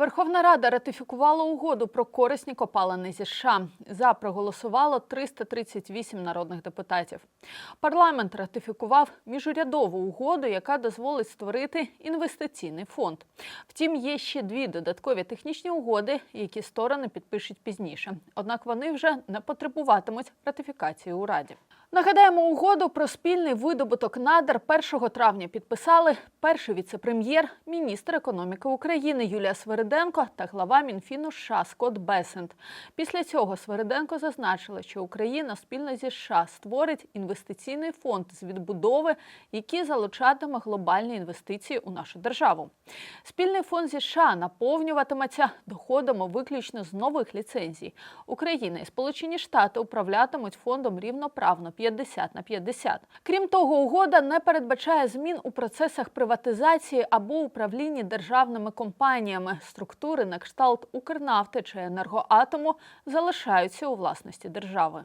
Верховна Рада ратифікувала угоду про корисні копалини зі США. За проголосувало 338 народних депутатів. Парламент ратифікував міжурядову угоду, яка дозволить створити інвестиційний фонд. Втім, є ще дві додаткові технічні угоди, які сторони підпишуть пізніше. Однак вони вже не потребуватимуть ратифікації у Раді. Нагадаємо, угоду про спільний видобуток надр 1 травня підписали перший віце-прем'єр, міністр економіки України Юлія Свириденко та глава Мінфіну США Скотт Бесент. Після цього Свириденко зазначила, що Україна спільно зі США створить інвестиційний фонд з відбудови, який залучатиме глобальні інвестиції у нашу державу. Спільний фонд зі США наповнюватиметься доходами виключно з нових ліцензій. Україна і Сполучені Штати управлятимуть фондом рівноправно 50 на 50. Крім того, угода не передбачає змін у процесах приватизації або управлінні державними компаніями. Структури на кшталт Укрнафти чи енергоатому залишаються у власності держави.